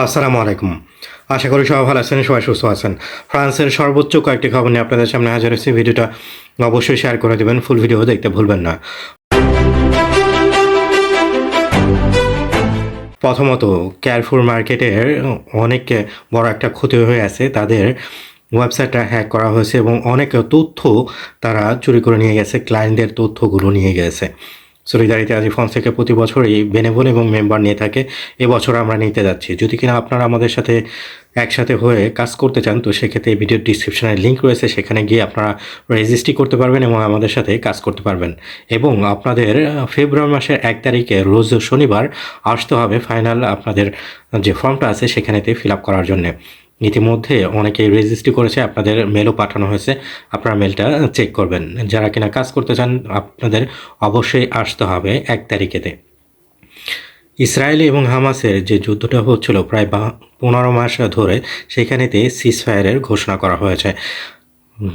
আসসালামু আলাইকুম। আশা করি সবাই ভালো আছেন, সবাই সুস্থ আছেন। ফ্রান্সের সর্বোচ্চ কয়েকটি খবর নিয়ে আপনাদের সামনে হাজার হয়েছে। ভিডিওটা অবশ্যই শেয়ার করে দেবেন, ফুল ভিডিও দেখতে ভুলবেন না। প্রথমত ক্যারফুর মার্কেটের অনেক বড় একটা ক্ষতি হয়ে আছে। তাদের ওয়েবসাইটটা হ্যাক করা হয়েছে এবং অনেক তথ্য তারা চুরি করে নিয়ে গেছে, ক্লায়েন্টদের তথ্যগুলো নিয়ে গেছে। সলিদারিতে আজি ফন্স থেকে প্রতি বছরই বেনেবল এবং মেম্বার নিয়ে থাকে। এবছর আমরা নিতে যাচ্ছি। যদি কিনা আপনারা আমাদের সাথে একসাথে হয়ে কাজ করতে চান, তো সেক্ষেত্রে এই ভিডিওর ডিসক্রিপশনে লিঙ্ক রয়েছে। সেখানে গিয়ে আপনারা রেজিস্ট্রি করতে পারবেন এবং আমাদের সাথে কাজ করতে পারবেন। এবং আপনাদের ফেব্রুয়ারি মাসের এক তারিখে রোজ শনিবার আসতে হবে ফাইনাল আপনাদের যে ফর্মটা আছে সেখানেতে ফিল আপ করার জন্য। ইতিমধ্যে অনেকেই রেজিস্ট্রি করেছে, আপনাদের মেলও পাঠানো হয়েছে। আপনারা মেলটা চেক করবেন। যারা কিনা কাজ করতে চান, আপনাদের অবশ্যই আসতে হবে এক তারিখেতে। ইসরায়েলি এবং হামাসের যে যুদ্ধটা হচ্ছিল প্রায় বা পনেরো মাস ধরে, সেখানেতে সিজফায়ারের ঘোষণা করা হয়েছে।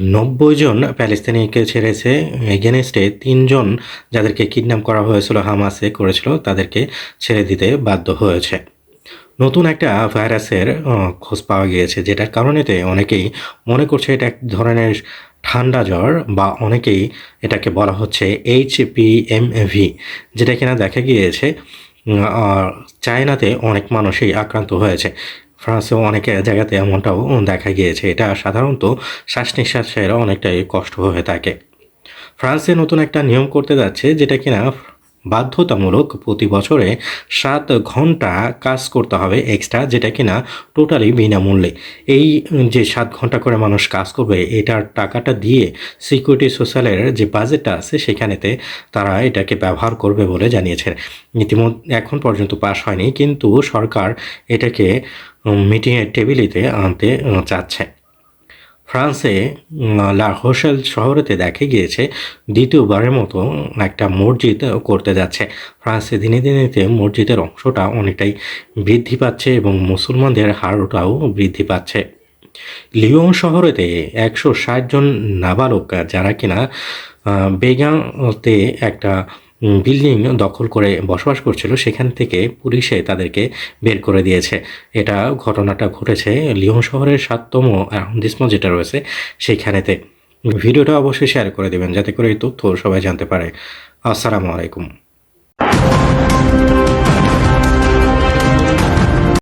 নব্বই জন প্যালেস্তিনিকে ছেড়েছে। এগেনস্টে তিনজন যাদেরকে কিডন্যাপ করা হয়েছিল, হামাসে করেছিল, তাদেরকে ছেড়ে দিতে বাধ্য হয়েছে। নতুন একটা ভাইরাসের খোঁজ পাওয়া গিয়েছে, যেটার কারণেতে অনেকেই মনে করছে এটা এক ধরনের ঠান্ডা জ্বর বা অনেকেই এটাকে বলা হচ্ছে এইচ পি এম ভি যেটা কিনা দেখা গিয়েছে চায়নাতে অনেক মানুষই আক্রান্ত হয়েছে। ফ্রান্সেও অনেক জায়গাতে এমনটাও দেখা গিয়েছে, এটা সাধারণত শ্বাস নিঃশ্বাসের অনেকটাই কষ্ট হয়ে থাকে। ফ্রান্সে নতুন একটা নিয়ম করতে যাচ্ছে, যেটা কিনা বাধ্যতামূলক প্রতি বছরে সাত ঘণ্টা কাজ করতে হবে এক্সট্রা যেটা কিনা টোটালি বিনামূল্যে। এই যে সাত ঘণ্টা করে মানুষ কাজ করবে, এটার টাকাটা দিয়ে সিকিউরিটি সোশ্যালের যে বাজেটটা আছে, সেখানেতে তারা এটাকে ব্যবহার করবে বলে জানিয়েছে। ইতিমধ্যে এখন পর্যন্ত পাশ হয়নি, কিন্তু সরকার এটাকে মিটিংয়ের টেবিলেতে আনতে চাচ্ছে। ফ্রান্সে লা হোসেল শহরেতে দেখা গিয়েছে, দ্বিতীয়বারের মতো একটা মসজিদ করতে যাচ্ছে। ফ্রান্সে দিনে দিনেতে মসজিদের অংশটা অনেকটাই বৃদ্ধি পাচ্ছে এবং মুসলমানদের হারটাও বৃদ্ধি পাচ্ছে। লিওন শহরেতে একশো ষাট জন নাবালক, যারা কিনা বেগাঁতে একটা বিল্ডিং দখল করে বসবাস করছিল, সেখান থেকে পুলিশে তাদেরকে বের করে দিয়েছে। এটা ঘটনাটা ঘটেছে লিওন শহরের সাততম আহমদিসমো যেটা রয়েছে সেইখানেতে ভিডিওটা অবশ্যই শেয়ার করে দেবেন, যাতে করে এই তথ্য সবাই জানতে পারে। আসসালামু আলাইকুম।